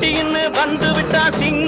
ஒரு வந்து விட்டா சிங்க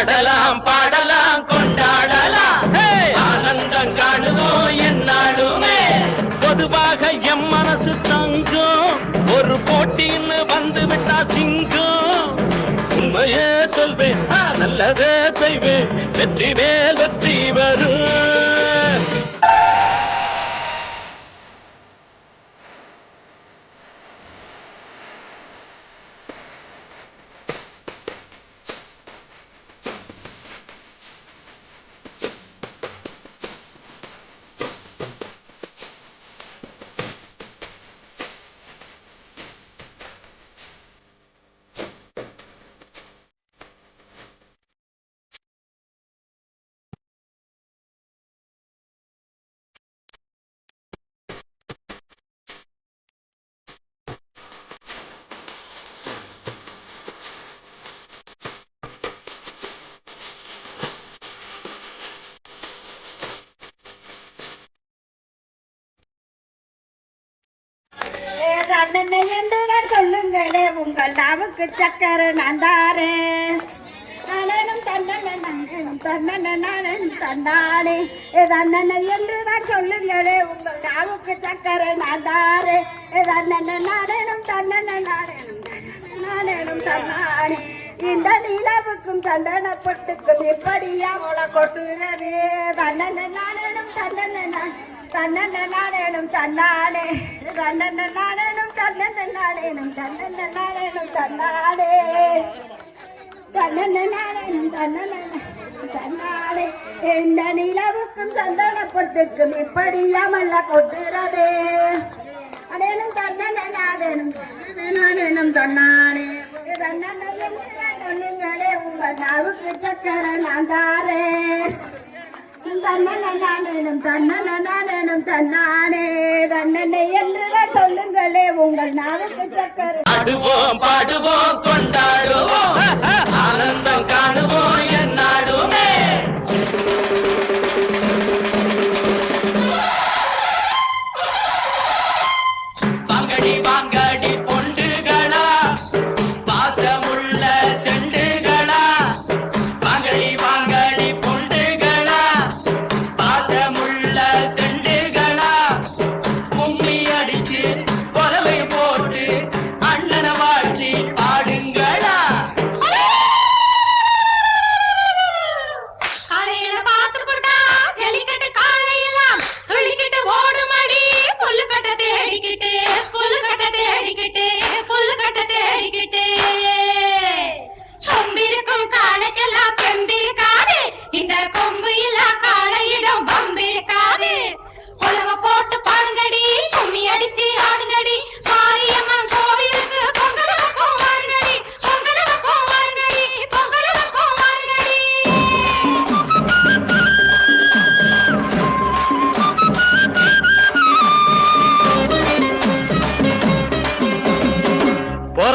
ஆடலாம் பாடலாம் கொண்டாடலாம்! ஆனந்தம் காணுவோம் என்னாலுமே. பொதுவாக எம் மனசு தங்கம். ஒரு போட்டின்னு வந்து விட்டா சிங்கம். உண்மையே சொல்வேன் நல்லதே செய்வேன். வெற்றி மேல் வெற்றி சொல்லுங்களே உங்கள் நாவுக்கு சக்கர நந்தாரே. நானும் தன்னன நானும் தன்னன நானும் தந்தானே அண்ணனை என்றுதான் சொல்லுங்களே உங்கள் நாவுக்கு சக்கர நந்தாரே. அண்ணன நானும் தன்னன நானும் நாடனும் தன்னானே இந்த நிலவுக்கும் சந்தன பொட்டுக்கும் எப்படியா முளை கொட்டுறது தன்னன நாடனும் தன்னன நான் தன்னன நானேனும் தன்னானே தன்னன நானேனும் தன்னன நானேனும் தன்னன நானேனும் தன்னானே தன்னன எந்த நிலவுக்கும் சந்தன பொட்டுக்கும் இப்படியாமல்ல கொட்டுறதே. அடேனும் தன்னன நானேனும் நானேனும் தன்னானே தன்னன உங்கள் நாவுக்கு சக்கரை நான் தாரேன். தன்னனும் தன்னனும் தன்னானே. தன்னனை என்று சொல்லுங்களே உங்கள் நாளுக்கு சக்கரை பாடுவோம் பாடுவோம் கொண்டாடுவோம். ஆனந்தம் காணுவோம் என்னாலுமே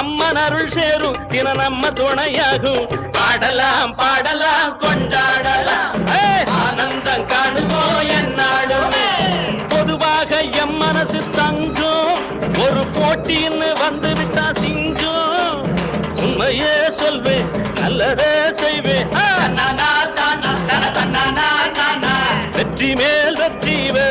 அம்மன் அருள் சேரும் தின நம்ம துணையாகும். பாடலாம் பாடலாம் கொண்டாடலாம்! ஆனந்தம் காணுவோம் என்னாடுமே பொதுவாக எம் மனசு தங்கும். ஒரு போட்டின்னு வந்து விட்டா சிங்கம். உண்மையே சொல்வேன் நல்லதே செய்வேன். வெற்றி மேல் வெற்றி வே